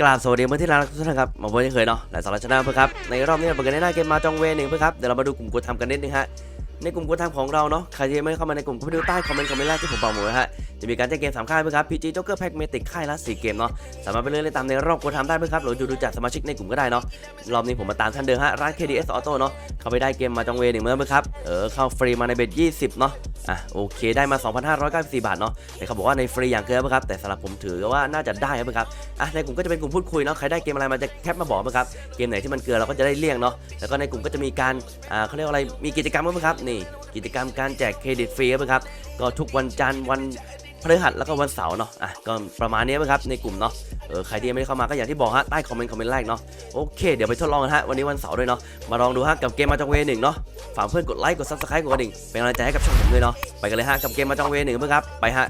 กราบสวัสดีเพื่อนที่รักทุกท่านครับมาพบกันเคยเนาะหลายสาระชนะเพื่อครับในรอบนี้เราเปิดกันในหน้าเกมมาจองเวหนึ่งเพื่อครับเดี๋ยวเรามาดูกลุ่มกดทำกันนิดนึงฮะในกลุ่มกดทำของเราเนาะใครที่ไม่เข้ามาในกลุ่มก็ไปดูใต้คอมเมนต์คอมเมนต์แรกที่ผมบอกหมดฮะจะมีการแจ้งเกมสามค่ายเพื่อครับพีจีจ็อกเกอร์แพ็กเมติกค่ายละสี่เกมเนาะสามารถไปเล่นได้ตามในรอบกดทำได้เพื่อครับหรือดูดูจากสมาชิกในกลุ่มก็ได้เนาะรอบนี้ผมมาตามท่านเดิมฮะร้าน KDS Auto เนาะเข้าไปได้เกมมาจองเวหนึ่งเมื่อเพื่อครับเออเข้าฟรีมาในเบ็ด20เนาะ อะโอเคได้มา 2,594 บาทเนาะแต่เขาบอกว่าในฟรีอย่างเกินครับแต่สำหรับผมถือว่าน่าจะได้ครับครับอะในกลุ่มก็จะเป็นกลุ่มพูดคุยเนาะใครได้เกมอะไรมาจะแคปมาบอกนะครับเกมไหนที่มันเกินเราก็จะได้เลี่ยงเนาะแล้วก็ในกลุ่มก็จะมีการอ่าเขาเรียกว่าอะไรมีกิจกรรมบ้างครับนี่กิจกรรมการแจกเครดิตฟรีครับก็ทุกวันจันทร์วัน พฤหัสแล้วก็วันเสาร์เนาะอะก็ประมาณนี้นะครับในกลุ่มเนาะเออใครที่ยังไม่ได้เข้ามาก็อย่างที่บอกฮะใต้คอมเมนต์คอมเมนต์แรกเนาะโอเคเดี๋ยวไปทดลองกันฮะวันนี้วันเสาร์ด้วยเนาะมาลองดูฮะกับเกมมาจองเวหนึ่งเนาะฝากเพื่อนกดไลค์กดซับสไครต์กดกระดิ่งเป็นกำลังใจให้กับช่องผมด้วยเนาะไปกันเลยฮะกับเกมมาจองเวหนึ่งเพื่อนครับไปฮะ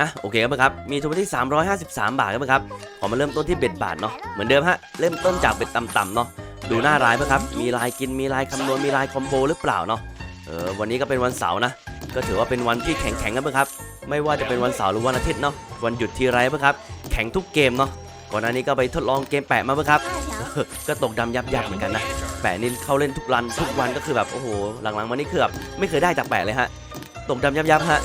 อะโอเคครับครับมีทุนที่ 353 บาทครับครับขอมาเริ่มต้นที่เบ็ดบาทเนาะเหมือนเดิมฮะเริ่มต้นจากเบ็ดต่ำๆเนาะดูหน้ารายไหมครับมีลายกินมีลายคำนวณมีลายคอมโบหรือเปล่าเนาะเออวันนี้ก็เป็นวันเสาร์นะก็ถือว่าเป็นวันที่แข็งๆกันครับ ไม่ว่าจะเป็นวันเสาร์หรือวันอาทิตย์เนาะวันหยุดทีไรครับแข็งทุกเกมเนาะก่อนหน้านี้ก็ไปทดลองเกมแปะมาครับก็ตกดำยับยับเหมือนกันนะแปะนี่เข้าเล่นทุกรันทุกวันก็คือแบบโอ้โหหลังๆมานี่คือแบบไม่เคยได้จากแปะเลยฮะตกดำยับยับฮะ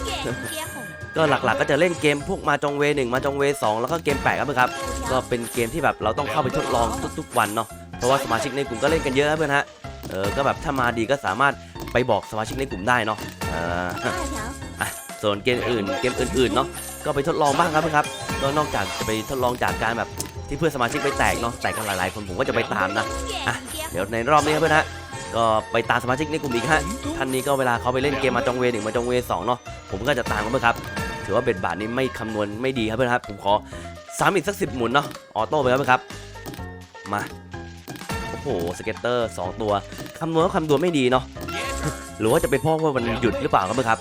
ก็หลักๆก็จะเล่นเกมพวกมาจงเวหนึ่งมาจงเวสองแล้วก็เกมแปลกครับก็เป็นเกมที่แบบเราต้องเข้าไปทดลองทุกๆวันเนาะเพราะว่าสมาชิกในกลุ่มก็เล่นกันเยอะครับเพื่อนฮะเออก็แบบถ้ามาดีก็สามารถไปบอกสมาชิกในกลุ่มได้เนาะ ส่วนเกมอื่นเกมอื่นๆเนาะก็ไปทดลองบ้างครับเพื่อนครับก็นอกจากจะไปทดลองจากการแบบที่เพื่อนสมาชิกไปแตกเนาะแตกกันหลายๆ คนผมก็จะไปตามนะอะเดี๋ยวในรอบนี้ครับเพื่อนฮะก็ไปตามสมาชิกในกลุ่มอีกฮะท่านนี้ก็เวลาเขาไปเล่นเกมมาจองเวหนึ่งมาจองเวสองเนาะผมก็จะตามเขาไปครับถือว่าเบ็ดบาทนี้ไม่คำนวณไม่ดีครับเพื่อนครับผมขอซ้ำอีกสักสิบหมุนเนาะออโต้ไปครับเพื่อนครับมาโอ้โหสเก็ตเตอร์2ตัวคำนวณก็คำนวณไม่ดีเนาะหรือว่าจะเป็นเพราะว่ามันหยุดหรือเปล่าครับเพื่อนครับ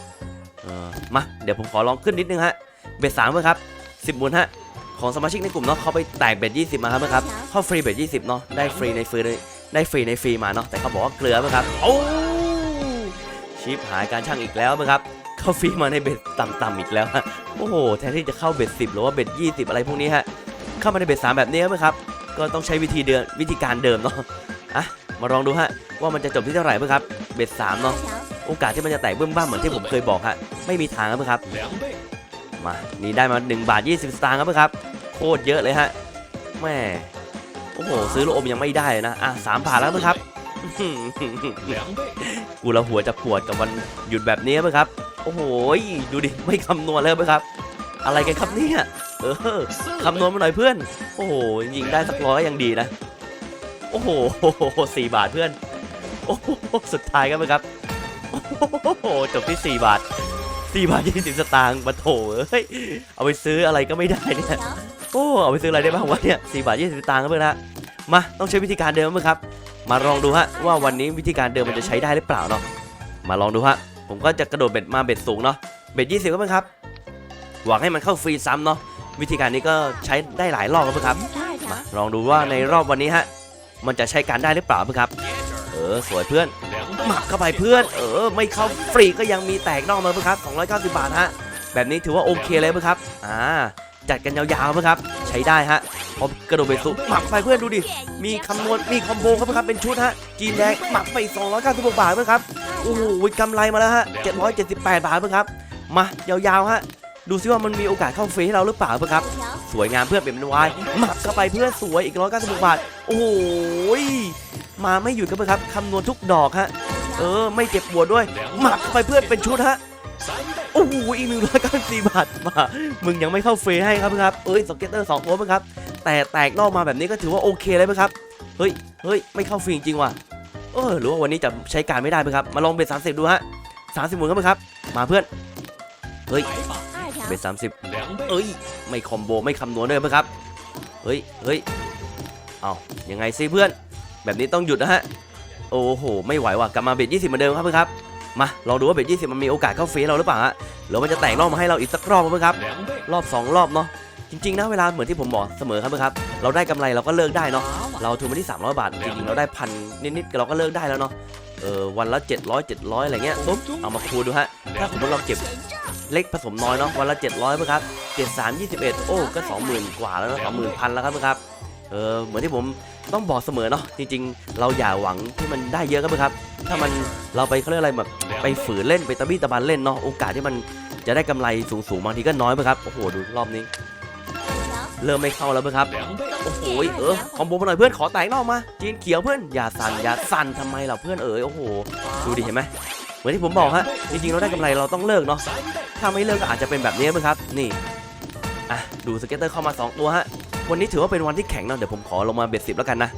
เออมาเดี๋ยวผมขอลองขึ้นนิดนึงฮะเบ็ดสามเพื่อนครับสิบหมุนฮะของสมาชิกในกลุ่มเนาะเขาไปแตกเบ็ดยี่สิบมาครับเพื่อนครับเข้าฟรีเบ็ดยี่สิบเนาะได้ฟรีในฟรีได้ฟรีในฟรีมาเนาะแต่เขาบอกว่าเกลือเพื่อนครับโอ้ชิปหายการช่างอีกแล้วเพื่อนครับเข้าฟรีมาในเบ็ดต่ำๆอีกแล้วฮะโอ้โหแทนที่จะเข้าเบ็ดสิบหรือว่าเบ็ดยี่สิบอะไรพวกนี้ฮะเข้ามาในเบ็ดสามแบบนี้ครับเพื่อนครับก็ต้องใช้วิธีเดิมวิธีการเดิมเนาะอะมาลองดูฮะว่ามันจะจบที่เท่าไหร่เพื่อนครับเบ็ดสามเนาะ โอกาสที่มันจะแตกเบื้องบ้างเหมือนที่ผมเคยบอกฮะไม่มีทางครับเพื่อนครับมานี่ได้มา1บาท20 สตางค์ครับเพื่อนครับโคตรเยอะเลยฮะแม่โอ้โหซื้อลูกอมยังไม่ได้เลยนะอะสามบาทแล้วเพื่อนครับกูละหัวจะปวดกับวันหยุดแบบนี้เพื่อนครับโอ้โหดูดิไม่คำนวณเลยเพื่อนครับ อะไรกันครับเนี่ยเออคำนวณมาหน่อยเพื่อน โอ้โหยิงได้สักร้อยยังดีนะโอ้โหสี่บาทเพื่อนโอ้โหสุดท้ายครับเพื่อนครับ โอ้โหจบที่ 4 บาท 4 บาท20สตางค์มาโถเอ้ย เอาไปซื้ออะไรก็ไม่ได้เนี่ย โอ้ เอาไปซื้ออะไรได้บ้างวะเนี่ย4บาท20สตางค์ครับเพื่อนฮะ มาต้องใช้วิธีการเดิมไหมครับ มาลองดูฮะว่าวันนี้วิธีการเดิมมันจะใช้ได้หรือเปล่าเนาะ มาลองดูฮะ ผมก็จะกระโดดเบ็ดมาเบ็ดสูงเนาะ เบ็ด20ครับเพื่อนครับ หวังให้มันเข้าฟรีซ้ำเนาะ วิธีการนี้ก็ใช้ได้หลายรอบครับเพื่อนครับ มาลองดูว่าในรอบวันนี้ฮะ มันจะใช้การได้หรือเปล่าเพื่อนครับเออสวยเพื่อนหมักเข้าไปเพื่อน เออ ไม่เข้าฟรีก็ยังมีแตกนอกมาเพื่อนครับ290 บาทฮะแบบนี้ถือว่าโอเคเลยเพื่อนครับอ่าจัดกันยาวๆเพื่อนครับใช้ได้ฮะพอกระโดดไปสุหมักไปเพื่อนดูดิมีคำนวณมีคอมโบครับเพื่อนครับเป็นชุดฮะจีนแดงหมักไป 296 บาทเพื่อนครับโอ้โหกำไรมาแล้วฮะ778 บาทเพื่อนครับมายาวๆฮะดูซิว่ามันมีโอกาสเข้าฟรีให้เราหรือเปล่าเพื่อนครับ สวยงามเพื่อนเป็นวายหมักเข้าไปเพื่อนสวยอีก196บาท โอ้โหย มาไม่หยุดกันเพื่อนครับคำนวณทุกดอกฮะ เออ ไม่เจ็บปวดด้วย หมักเข้าไปเพื่อนเป็นชุดฮะโอ้โหอีกหนึ่งร้อยเก้าสิบสี่บาทมามึงยังไม่เข้าฟรีให้ครับครับเอ้ยสเก็ตเตอร์สองตัวมั้งครับ แต่แตกนอกมาแบบนี้ก็ถือว่าโอเคเลยไหมครับเฮ้ยเฮ้ยไม่เข้าฟรีจริงๆว่ะเออหรือว่าวันนี้จะใช้การไม่ได้ไหมครับ มาลองเบ็ดสามสิบดูฮะสามสิบหมุนกันไหมครับ มาเพื่อนเฮ้ยเบ็ดสามสิบเอ้ยไม่คอมโบไม่คำนวณด้วยไหมครับเฮ้ยเฮ้ยเอายังไงซิเพื่อน แบบนี้ต้องหยุดนะฮะ โอ้โห ไม่ไหวว่ะ กลับมาเบ็ดยี่สิบเหมือนเดิมครับเพื่อนครับ มาลองดูว่าเบ็ดยี่สิบมันมีโอกาสเข้าเฟรีเราหรือเปล่าฮะหรือมันจะแตกรอบมาให้เราอีกสักรอบไหมครับ รอบ2รอบเนาะ จริงๆนะเวลาเหมือนที่ผมบอกเสมอครับเพื่อนครับ เราได้กำไรเราก็เลิกได้เนาะ เราทุนมาที่300 บาท จริงๆเราได้พันนิดๆเราก็เลิกได้แล้วเนาะ เออวันละ 700 700 อะไรเงี้ยปุ๊บเอามาคูณดูฮะ ถ้าสมมติเราเก็บเล็กผสมน้อยเนาะวันละ 700เพื่อนครับ7 3 21 โอ้ก็ 20,000 กว่าแล้วนะ20,000พันแล้วครับเพื่อนครับ เออเหมือนที่ผมต้องบอกเสมอเนาะจริง ๆ เราอย่าหวังที่มันได้เยอะครับเพื่อนครับ ถ้ามันเราไปเขาเรียกอะไรแบบไปฝืนเล่นไปตะบี้ตะบันเล่นเนาะโอกาสที่มันจะได้กำไรสูงๆบางทีก็น้อยเพื่อนครับโอ้โหดูรอบนี้ เริ่มไม่เข้าแล้วเพื่อนครับโอ้โหเออคอมโบมาหน่อยเพื่อนขอแตกนอกมา จีนเขียวเพื่อนอย่าสั่นอย่าสั่นทำไมล่ะเพื่อนเอ๋ยโอ้โหดูดิเห็นไหมเหมือนที่ผมบอกฮะจริงๆเราได้กำไรเราต้องเลิกเนาะถ้าไม่เลิกก็อาจจะเป็นแบบนี้เพื่อนครับ นี่อะดูสเก็ตเตอร์เข้ามาสองตัวฮะ วันนี้ถือว่าเป็นวันที่แข็งเนาะเดี๋ยวผมขอลงมาเบ็ดสิบแล้วกันนะ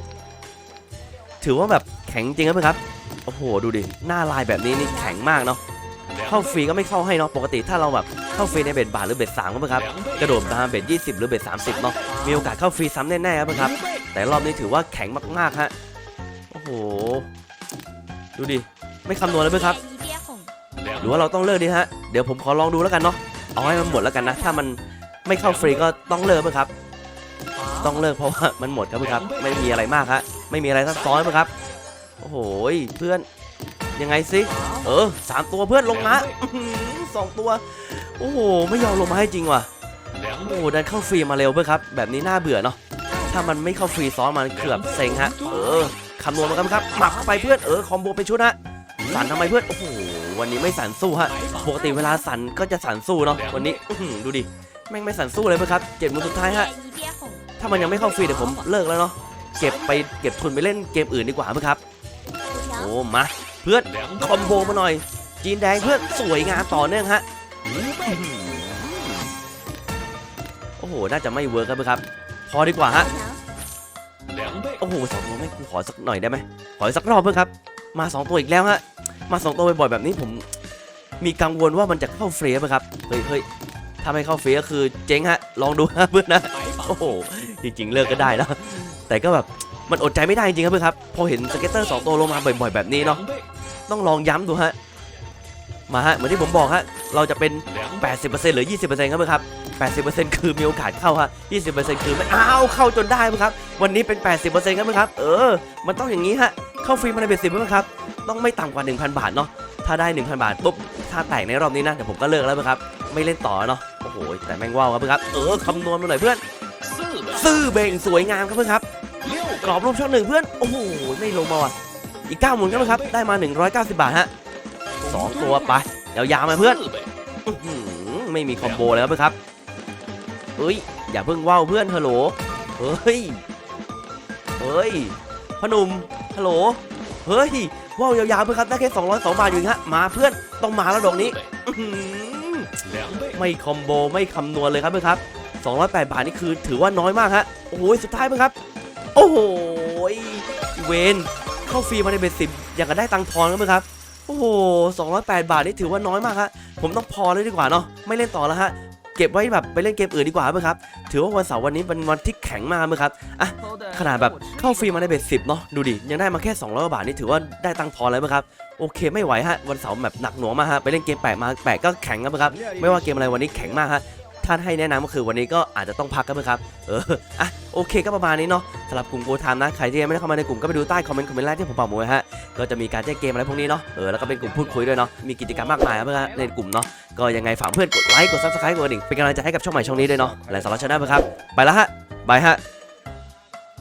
ถือว่าแบบแข็งจริงครับเพื่อนครับ โอ้โหดูดิ หน้าลายแบบนี้นี่แข็งมากเนาะ เข้าฟรีก็ไม่เข้าให้เนาะ ปกติถ้าเราแบบเข้าฟรีในเบ็ดบาทหรือเบ็ดสามก็เพื่อนครับ กระโดดมาเบ็ด20หรือเบ็ด30เนาะ มีโอกาสเข้าฟรีซ้ำแน่ๆครับเพื่อนครับ แต่รอบนี้ถือว่าแข็งมากๆฮะ โอ้โห ดูดิ ไม่คำนวณเลยเพื่อนครับ หรือว่าเราต้องเลิกดีฮะ เดี๋ยวผมขอลองดูแล้วกันเนาะ เอาให้มันหมดแล้วกันนะ ถ้ามันไม่เข้าฟรีก็ต้องเลิกเพื่อนครับ ต้องเลิกเพราะว่ามันหมดครับเพื่อนครับ ไม่มีอะไรมากฮะไม่มีอะไรซับซ้อนเพื่อนครับ โอ้โหเพื่อนยังไงสิเออสามตัวเพื่อนลงมาสองตัว โอ้โหไม่ยอมลงมาให้จริงว่ะโอ้ดันเข้าฟรีมาเร็วเพื่อนครับ แบบนี้น่าเบื่อเนาะถ้ามันไม่เข้าฟรีซ้อนมันเกือบเซ็งฮะเออคำนวณมากันครับหมักเข้าไปเพื่อนเออคอมโบเป็นชุดฮะสั่นทำไมเพื่อนโอ้โหวันนี้ไม่สั่นสู้ฮะปกติเวลาสั่นก็จะสั่นสู้เนาะวันนี้ดูดิแม่งไม่สั่นสู้เลยเพื่อนครับเจ็ดมือสุดท้ายฮะ ถ้ามันยังไม่เข้าฟรีเดี๋ยวผมเลิกแล้วเนาะเก็บไปเก็บทุนไปเล่นเกมอื่นดีกว่าเพื่อนครับโอ้มาเพื่อนคอมโบมาหน่อย จีนแดงเพื่อนสวยงามต่อเนื่องฮะโอ้โหน่าจะไม่เวิร์กครับเพื่อนครับ พอดีกว่าฮะโอ้โหสองตัวไม่กูขอสักหน่อยได้ไหมขอสักรอบเพื่อนครับ มาสองตัวอีกแล้วฮะมาสองตัวบ่อยๆแบบนี้ผมมีกังวลว่ามันจะเข้าเฟรีไหมครับ เฮ้ยเฮ้ยถ้าไม่เข้าเฟรีก็คือเจ๊งฮะ ลองดูฮะเพื่อนนะ โอ้โห จริงๆเลิกก็ได้แล้ว แต่ก็แบบมันอดใจไม่ได้จริงๆครับเพื่อนครับ พอเห็นสเก็ตเตอร์สองตัวลงมาบ่อยๆแบบนี้เนาะต้องลองย้ำดูฮะมาฮะเหมือนที่ผมบอกฮะเราจะเป็น 80%หรือ 20%ครับเพื่อนครับ80%คือมีโอกาสเข้าฮะ20%คือไม่อ้าวเข้าจนได้เพื่อนครับวันนี้เป็น 80%ครับเพื่อนครับเออ มันต้องอย่างนี้ฮะเข้าฟรีมาในเบ็ดสิบเพื่อนครับต้องไม่ต่ำกว่า 1,000 บาทเนาะถ้าได้ 1,000 บาทปุ๊บถ้าแตกในรอบนี้นะเดี๋ยวผมก็เลิกแล้วเพื่อนครับไม่เล่นต่อเนาะโอ้โหแต่แม่งว่าวครับเพื่อนครับเออคำนวณมาหน่อยเพื่อน ซื่อเบ่งสวยงามครับเพื่อนครับกรอบรูปช่องหนึ่งเพื่อนโอ้โหไม่ลงมาว่ะอีก9หมุนครับเพื่อนครับได้มา 190 บาทฮะสองตัวไปยาวๆมาเพื่อนไม่มีคอมโบแล้วเพื่อนครับเฮ้ยอย่าเพิ่งว่าวเพื่อนฮัลโหลเฮ้ยเฮ้ยพนุ่มฮัลโหลเฮ้ยว่าวยาวๆเพื่อนครับได้แค่202บาทอยู่ฮะมาเพื่อนต้องมาแล้วดอกนี้ไม่คอมโบไม่คำนวณเลยครับเพื่อนครับ 208 บาทนี่คือถือว่าน้อยมากฮะ โอ้โห สุดท้ายเพื่อนครับ โอ้โห เวนเข้าฟรีมาในเบสิบอยากจะได้ตังค์ทอนครับเพื่อนครับ โอ้โห 208 บาทนี่ถือว่าน้อยมากฮะ ผมต้องพอเลยดีกว่าเนาะ ไม่เล่นต่อแล้วฮะเก็บไว้แบบไปเล่นเกมอื่นดีกว่าเพื่อครับ ถือว่าวันเสาร์วันนี้เป็นวันที่แข็งมากเพื่อครับ อะ ขนาดแบบเข้าฟรีมาในเบ็ดสิบเนาะ ดูดิ ยังได้มาแค่200กว่าบาทนี่ถือว่าได้ตังค์ทอนแล้วเพื่อครับ โอเคไม่ไหวฮะ วันเสาร์แบบหนักหน่วงมากฮะ ไปเล่นเกมแปลกมาแปลกก็แข็งครับเพื่อครับ ไม่ว่าเกมอะไรวันนี้แข็งมากฮะ ถ้าให้แนะนำก็คือวันนี้ก็อาจจะต้องพักกันไปครับ เออ อะ โอเคก็ประมาณนี้เนาะสำหรับกลุ่มโกทามนะ ใครที่ยังไม่ได้เข้ามาในกลุ่มก็ไปดูใต้คอมเมนต์คอมเมนต์แรกที่ผมบอกไว้ฮะ ก็จะมีการแจ้งเกมอะไรพวกนี้เนาะ เออ แล้วก็เป็นกลุ่มพูดคุยด้วยเนาะ มีกิจกรรมมากมายครับเพื่อนะในกลุ่มเนาะ ก็ยังไงฝากเพื่อนกดไลค์ กดซับสไครต์กดกระดิ่งเป็นกำลังใจให้กับช่องใหม่ช่องนี้ด้วยเนาะและสำหรับชาแนลเพื่อนครับ ไปแล้วฮะบายฮะ